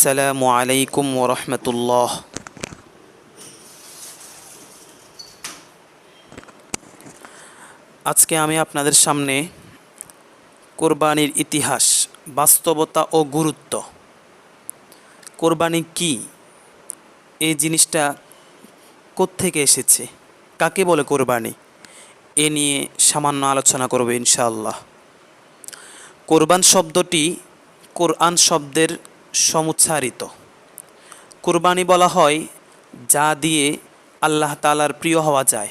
আসসালামু আলাইকুম ওরহমতুল্লাহ আজকে আমি আপনাদের সামনে কোরবানির ইতিহাস, বাস্তবতা ও গুরুত্ব। কোরবানি কি? এই জিনিসটা কোত্থেকে এসেছে? কাকে বলে কোরবানি? এ নিয়ে সামান্য আলোচনা করব ইনশাআল্লাহ। কোরবান শব্দটি কোরআন শব্দের সমুচ্চারিত। কোরবানি বলা হয়, যা দিয়ে আল্লাহ তালার প্রিয় হওয়া যায়।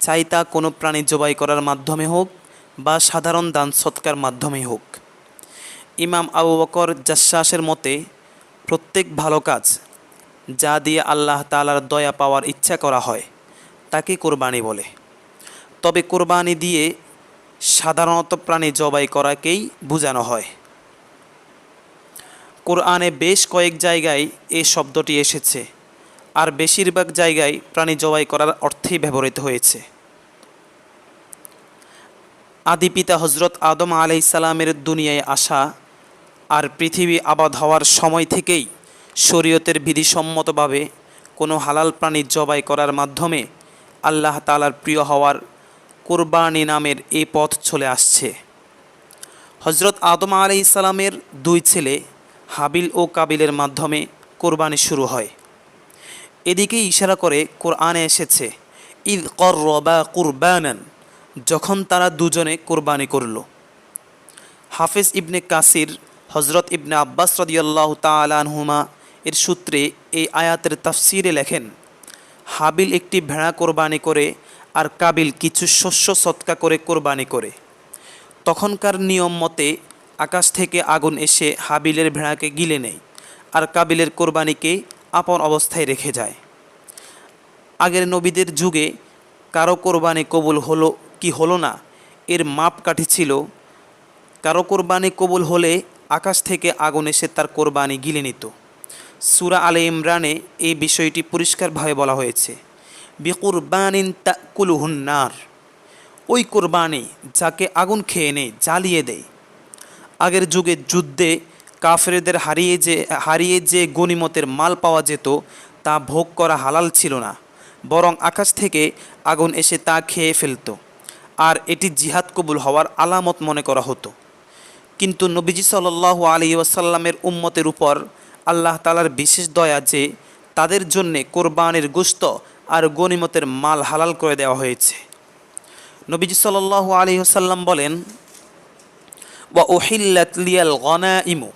চাই তা কোনো প্রাণী জবাই করার মাধ্যমে হোক বা সাধারণ দান সৎকার মাধ্যমে হোক। ইমাম আবু বকর জাসাসের মতে, প্রত্যেক ভালো কাজ যা দিয়ে আল্লাহ তালার দয়া পাওয়ার ইচ্ছা করা হয়, তাকে কোরবানি বলে। তবে কোরবানি দিয়ে সাধারণত প্রাণী জবাই করাকেই বোঝানো হয়। কোরআনে বেশ কয়েক জায়গায় এই শব্দটি এসেছে। আর বেশিরভাগ জায়গায় প্রাণী জবাই করার অর্থেই ব্যবহৃত হয়েছে। আদি পিতা হজরত আদম আলাইসালামের দুনিয়ায় আসা আর পৃথিবী আবাদ হওয়ার সময় থেকেই শরীয়তের বিধিসম্মতভাবে কোনো হালাল প্রাণী জবাই করার মাধ্যমে আল্লাহ তালার প্রিয় হওয়ার কোরবানি নামের এই পথ চলে আসছে। হজরত আদম আলাই ইসলামের দুই ছেলে হাবিল ও কাবিলের মাধ্যমে কোরবানি শুরু হয়। এদিকে ইশারা করে কোরআনে এসেছে ঈদ কর বা কুরবানান যখন তারা দুজনে কোরবানি করল। হাফিজ ইবনে কাসির হজরত ইবনে আব্বাস রদিয়াল্লাহ তালানহুমা এর সূত্রে এই আয়াতের তাফসিরে লেখেন, হাবিল একটি ভেড়া কোরবানি করে আর কাবিল কিছু শস্য সৎকা করে কোরবানি করে। তখনকার নিয়ম মতে আকাশ থেকে আগুন এসে হাবিলের ভেড়াকে গিলে নেয় আর কাবিলের কোরবানিকে আপন অবস্থায় রেখে যায়। আগের নবীদের যুগে কারও কোরবানি কবুল হলো কি হলো না, এর মাপকাঠি ছিল, কারও কোরবানি কবুল হলে আকাশ থেকে আগুন এসে তার কোরবানি গিলে নিত। সুরা আলে ইমরানে এই বিষয়টি পরিষ্কারভাবে বলা হয়েছে। বিকুরবানিন তাকুলুহুন্নার ওই কোরবানি যাকে আগুন খেয়ে নেয়, জ্বালিয়ে দেয় আগের যুগে যুদ্ধে কাফেরদের হারিয়ে যে হারিয়ে যে গনিমতের মাল পাওয়া যেত, তা ভোগ করা হালাল ছিল না। বরং আকাশ থেকে আগুন এসে তা খেয়ে ফেলত। আর এটি জিহাদ কবুল হওয়ার আলামত মনে করা হতো। কিন্তু নবীজি সাল্লাহ আলী ওয়াসাল্লামের উম্মতের উপর আল্লাহ তালার বিশেষ দয়া যে তাদের জন্যে কোরবানির গুস্ত আর গনিমতের মাল হালাল করে দেওয়া হয়েছে। নবীজি সাল্লাহ আলী ওসাল্লাম বলেন ওয়া ওহিল্লাত লিয়াল গনা ইমু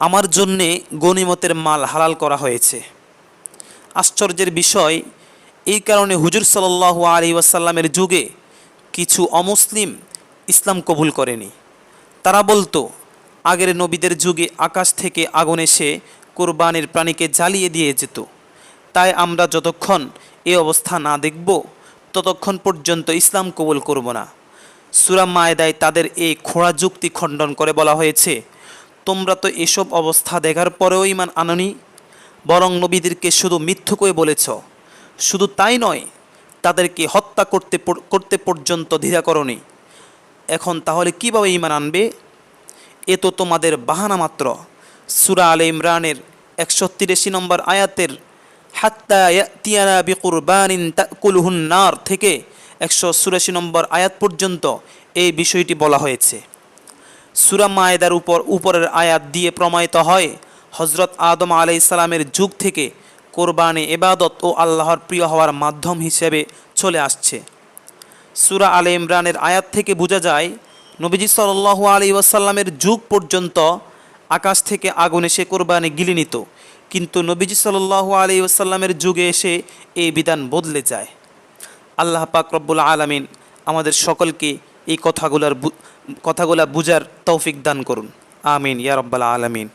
আমার জন্যে গনিমতের মাল হালাল করা হয়েছে। আশ্চর্যের বিষয়, এই কারণে হুজুর সাল্লাহ আলী ওয়াসাল্লামের যুগে কিছু অমুসলিম ইসলাম কবুল করেনি। তারা বলতো, আগের নবীদের যুগে আকাশ থেকে আগুন এসে কোরবানির প্রাণীকে জ্বালিয়ে দিয়ে যেত। তাই আমরা যতক্ষণ এ অবস্থা না দেখব, ততক্ষণ পর্যন্ত ইসলাম কবুল করব না। সুরা মায়দায় তাদের এই খোঁড়া যুক্তি খণ্ডন করে বলা হয়েছে, তোমরা তো এসব অবস্থা দেখার পরেও ইমান আননি, বরং নবীদেরকে শুধু মিথ্যুকই বলেছ। শুধু তাই নয়, তাদেরকে হত্যা করতে করতে পর্যন্ত দ্বিধা করনি। এখন তাহলে কীভাবে ইমান আনবে? এ তো তোমাদের বাহানা মাত্র। সুরা আলে ইমরানের একশো তিরাশি নম্বর আয়াতের, হাত্তা তিয়ারা বিকুরবানিন তাকুলহুন নার থেকে একশো চুরাশি নম্বর আয়াত পর্যন্ত এই বিষয়টি বলা হয়েছে। সুরা মায়েদার উপর উপরের আয়াত দিয়ে প্রমাণিত হয় হজরত আদম আলাই ইসলামের যুগ থেকে কোরবানি এবাদত ও আল্লাহর প্রিয় হওয়ার মাধ্যম হিসেবে চলে আসছে। সুরা আলে ইমরানের আয়াত থেকে বোঝা যায়, নবীজি সাল্লাহ আলী ওয়াসাল্লামের যুগ পর্যন্ত আকাশ থেকে আগুনে সে কোরবানি গিলে নিত, কিন্তু নবীজি সাল্লাহ আলী ওসাল্লামের যুগে এসে এই বিধান বদলে যায়। আল্লাহ পাক রব্বুল আলমিন আমাদের সকলকে এই কথাগুলার কথাগুলা বুঝার তৌফিক দান করুন। আমিন, ইয়া রব্বাল আলমিন।